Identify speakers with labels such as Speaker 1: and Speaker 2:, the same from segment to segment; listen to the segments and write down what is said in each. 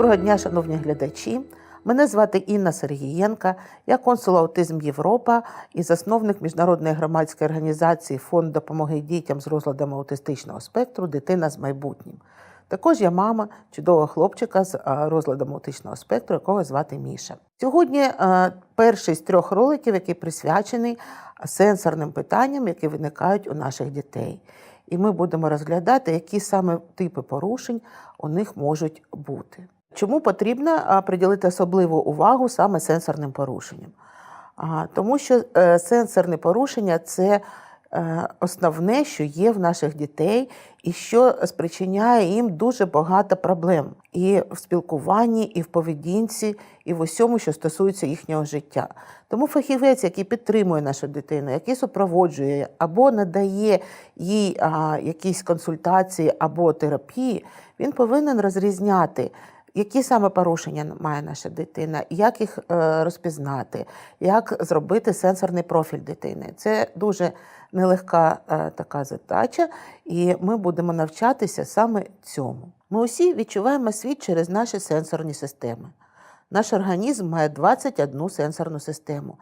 Speaker 1: Доброго дня, шановні глядачі. Мене звати Інна Сергієнка, я консул аутизм Європа і засновник міжнародної громадської організації Фонд допомоги дітям з розладами аутистичного спектру Дитина з майбутнім. Також я мама чудового хлопчика з розладом аутичного спектру, якого звати Міша. Сьогодні е, перший з трьох роликів, який присвячений сенсорним питанням, які виникають у наших дітей. І ми будемо розглядати, які саме типи порушень у них можуть бути. Чому потрібно приділити особливу увагу саме сенсорним порушенням? Тому що е, сенсорне порушення це е, основне, що є в наших дітей, і що спричиняє їм дуже багато проблем і в спілкуванні, і в поведінці, і в усьому, що стосується їхнього життя. Тому фахівець, який підтримує нашу дитину, який супроводжує або надає їй якісь консультації або терапії, він повинен розрізняти. Які саме порушення має наша дитина, як їх е, розпізнати, як зробити сенсорний профіль дитини? Це дуже нелегка е, така задача, і ми будемо навчатися саме цьому. Ми усі відчуваємо світ через наші сенсорні системи. Наш організм має 21 сенсорну систему.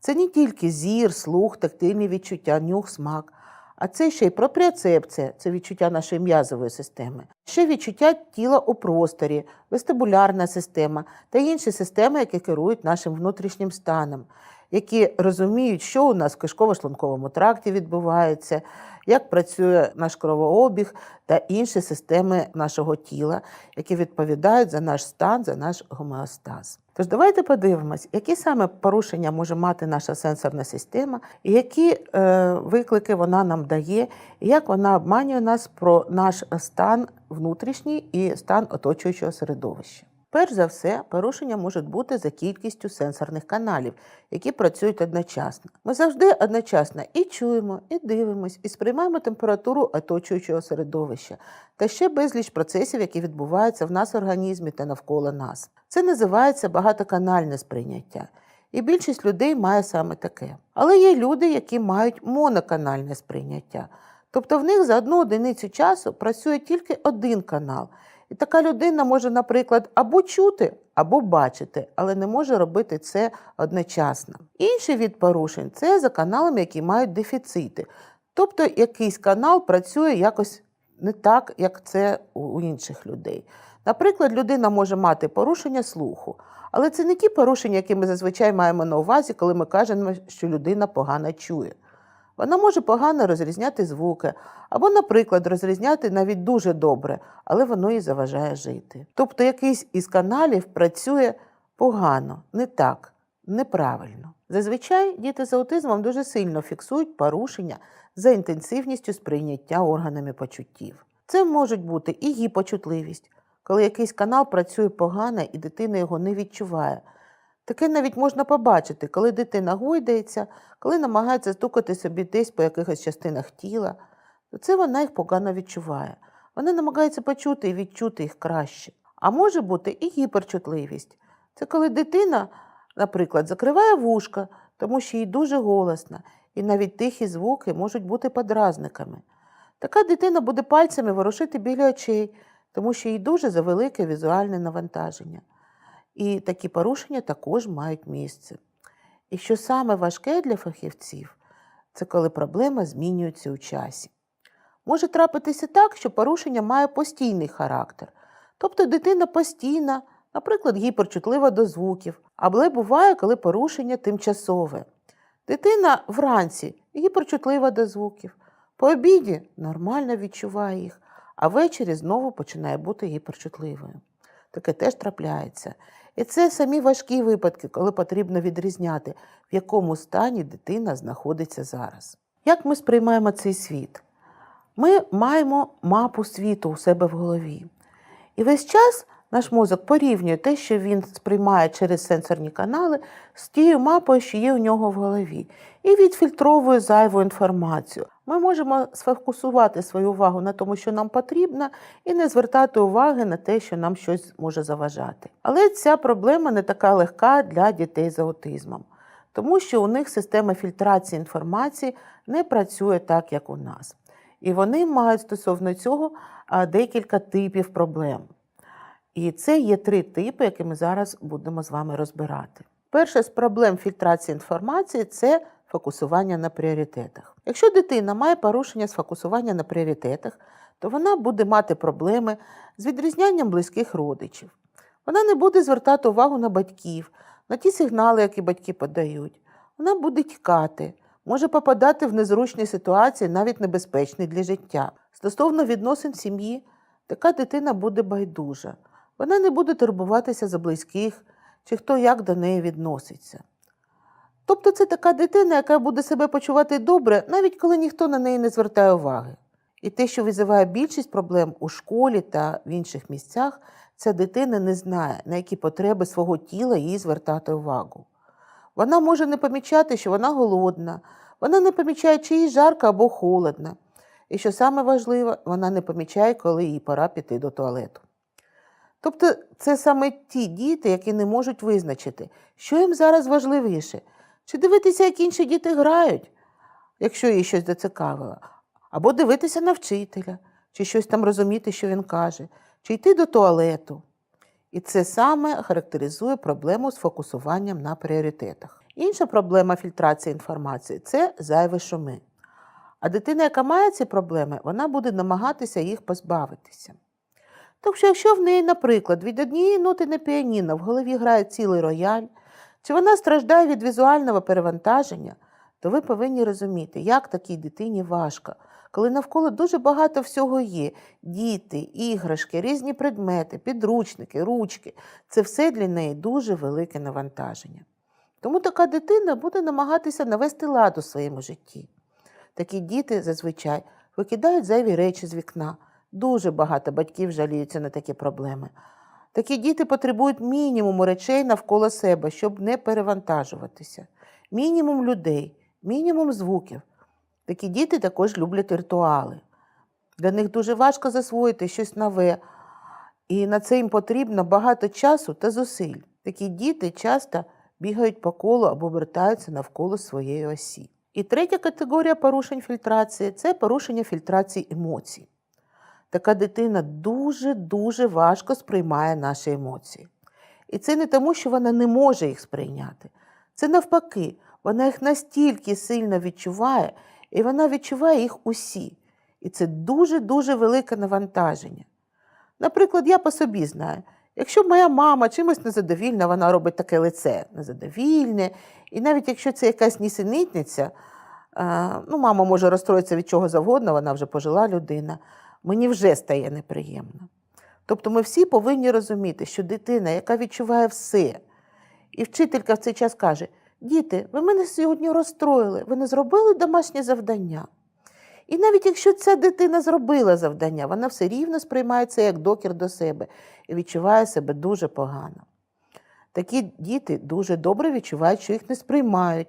Speaker 1: Це не тільки зір, слух, тактильні відчуття, нюх, смак. А це ще й пропріоцепція, це відчуття нашої м'язової системи, ще відчуття тіла у просторі, вестибулярна система та інші системи, які керують нашим внутрішнім станом, які розуміють, що у нас в кишково-шлунковому тракті відбувається, як працює наш кровообіг та інші системи нашого тіла, які відповідають за наш стан, за наш гомеостаз. Тож давайте подивимось, які саме порушення може мати наша сенсорна система, які е, виклики вона нам дає, і як вона обманює нас про наш стан внутрішній і стан оточуючого середовища. Перш за все, порушення можуть бути за кількістю сенсорних каналів, які працюють одночасно. Ми завжди одночасно і чуємо, і дивимося, і сприймаємо температуру оточуючого середовища та ще безліч процесів, які відбуваються в нас в організмі та навколо нас. Це називається багатоканальне сприйняття. І більшість людей має саме таке. Але є люди, які мають моноканальне сприйняття. Тобто в них за одну одиницю часу працює тільки один канал. І така людина може, наприклад, або чути, або бачити, але не може робити це одночасно. Інший від порушень це за каналами, які мають дефіцити. Тобто якийсь канал працює якось не так, як це у інших людей. Наприклад, людина може мати порушення слуху, але це не ті порушення, які ми зазвичай маємо на увазі, коли ми кажемо, що людина погано чує. Вона може погано розрізняти звуки, або, наприклад, розрізняти навіть дуже добре, але воно їй заважає жити. Тобто якийсь із каналів працює погано, не так, неправильно. Зазвичай діти з аутизмом дуже сильно фіксують порушення за інтенсивністю сприйняття органами почуттів. Це можуть бути і гіпочутливість, коли якийсь канал працює погано і дитина його не відчуває. Таке навіть можна побачити, коли дитина гойдається, коли намагається стукати собі десь по якихось частинах тіла, то це вона їх погано відчуває. Вона намагається почути і відчути їх краще. А може бути і гіперчутливість. Це коли дитина, наприклад, закриває вушка, тому що їй дуже голосно, і навіть тихі звуки можуть бути подразниками. Така дитина буде пальцями ворушити біля очей, тому що їй дуже завелике візуальне навантаження. І такі порушення також мають місце. І що саме важке для фахівців, це коли проблема змінюється у часі. Може трапитися так, що порушення має постійний характер, тобто дитина постійна, наприклад, гіперчутлива до звуків, але буває, коли порушення тимчасове. Дитина вранці гіперчутлива до звуків, по обіді нормально відчуває їх, а ввечері знову починає бути гіперчутливою. Таке теж трапляється. І це самі важкі випадки, коли потрібно відрізняти, в якому стані дитина знаходиться зараз. Як ми сприймаємо цей світ? Ми маємо мапу світу у себе в голові. І весь час наш мозок порівнює те, що він сприймає через сенсорні канали, з тією мапою, що є у нього в голові, і відфільтровує зайву інформацію. Ми можемо сфокусувати свою увагу на тому, що нам потрібно, і не звертати уваги на те, що нам щось може заважати. Але ця проблема не така легка для дітей з аутизмом, тому що у них система фільтрації інформації не працює так, як у нас. І вони мають стосовно цього декілька типів проблем. І це є три типи, які ми зараз будемо з вами розбирати. Перша з проблем фільтрації інформації це фокусування на пріоритетах. Якщо дитина має порушення з фокусування на пріоритетах, то вона буде мати проблеми з відрізнянням близьких родичів. Вона не буде звертати увагу на батьків, на ті сигнали, які батьки подають. Вона буде тікати, може попадати в незручні ситуації, навіть небезпечні для життя. Стосовно відносин сім'ї, така дитина буде байдужа. Вона не буде турбуватися за близьких чи хто як до неї відноситься. Тобто це така дитина, яка буде себе почувати добре, навіть коли ніхто на неї не звертає уваги. І те, що визиває більшість проблем у школі та в інших місцях, ця дитина не знає, на які потреби свого тіла їй звертати увагу. Вона може не помічати, що вона голодна, вона не помічає, чи їй жарко або холодно. І що саме важливе, вона не помічає, коли їй пора піти до туалету. Тобто це саме ті діти, які не можуть визначити, що їм зараз важливіше, чи дивитися, як інші діти грають, якщо їй щось зацікавило, або дивитися на вчителя, чи щось там розуміти, що він каже, чи йти до туалету. І це саме характеризує проблему з фокусуванням на пріоритетах. Інша проблема фільтрації інформації це зайві шуми. А дитина, яка має ці проблеми, вона буде намагатися їх позбавитися. Так що, якщо в неї, наприклад, від однієї ноти на піаніно в голові грає цілий рояль, чи вона страждає від візуального перевантаження, то ви повинні розуміти, як такій дитині важко, коли навколо дуже багато всього є: діти, іграшки, різні предмети, підручники, ручки це все для неї дуже велике навантаження. Тому така дитина буде намагатися навести лад у своєму житті. Такі діти зазвичай викидають зайві речі з вікна. Дуже багато батьків жаліються на такі проблеми. Такі діти потребують мінімуму речей навколо себе, щоб не перевантажуватися. Мінімум людей, мінімум звуків. Такі діти також люблять ритуали. Для них дуже важко засвоїти щось нове, і на це їм потрібно багато часу та зусиль. Такі діти часто бігають по колу або вертаються навколо своєї осі. І третя категорія порушень фільтрації це порушення фільтрації емоцій. Така дитина дуже-дуже важко сприймає наші емоції. І це не тому, що вона не може їх сприйняти. Це навпаки, вона їх настільки сильно відчуває, і вона відчуває їх усі. І це дуже-дуже велике навантаження. Наприклад, я по собі знаю, якщо моя мама чимось незадовільна, вона робить таке лице незадовільне, і навіть якщо це якась нісенітниця, ну, мама може розстроїтися від чого завгодно, вона вже пожила людина, мені вже стає неприємно. Тобто ми всі повинні розуміти, що дитина, яка відчуває все, і вчителька в цей час каже: Діти, ви мене сьогодні розстроїли, ви не зробили домашнє завдання. І навіть якщо ця дитина зробила завдання, вона все рівно сприймає це як докір до себе і відчуває себе дуже погано. Такі діти дуже добре відчувають, що їх не сприймають.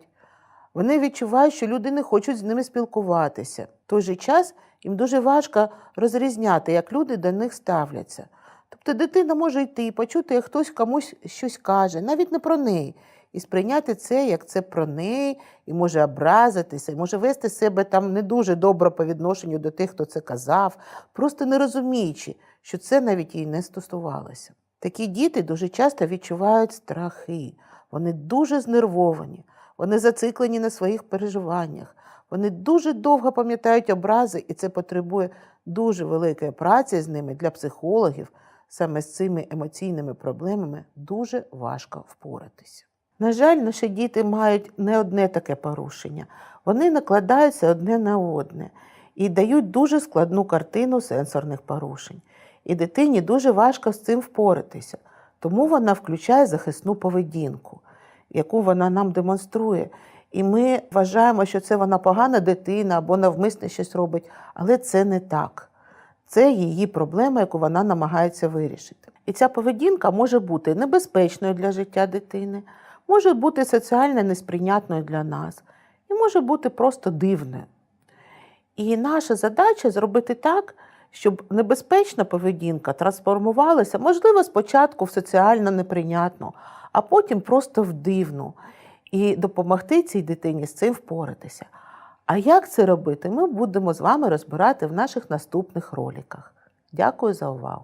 Speaker 1: Вони відчувають, що люди не хочуть з ними спілкуватися. В той же час їм дуже важко розрізняти, як люди до них ставляться. Тобто дитина може йти, і почути, як хтось комусь щось каже, навіть не про неї, і сприйняти це, як це про неї, і може образитися, і може вести себе там не дуже добре по відношенню до тих, хто це казав, просто не розуміючи, що це навіть їй не стосувалося. Такі діти дуже часто відчувають страхи, вони дуже знервовані, вони зациклені на своїх переживаннях, вони дуже довго пам'ятають образи, і це потребує дуже великої праці з ними для психологів. Саме з цими емоційними проблемами дуже важко впоратися. На жаль, наші діти мають не одне таке порушення, вони накладаються одне на одне і дають дуже складну картину сенсорних порушень. І дитині дуже важко з цим впоратися, тому вона включає захисну поведінку, яку вона нам демонструє. І ми вважаємо, що це вона погана дитина або навмисне щось робить, але це не так. Це її проблема, яку вона намагається вирішити. І ця поведінка може бути небезпечною для життя дитини, може бути соціально несприйнятною для нас, і може бути просто дивною. І наша задача зробити так, щоб небезпечна поведінка трансформувалася, можливо, спочатку в соціально неприйнятну, а потім просто в дивну, і допомогти цій дитині з цим впоратися. А як це робити, ми будемо з вами розбирати в наших наступних роликах. Дякую за увагу!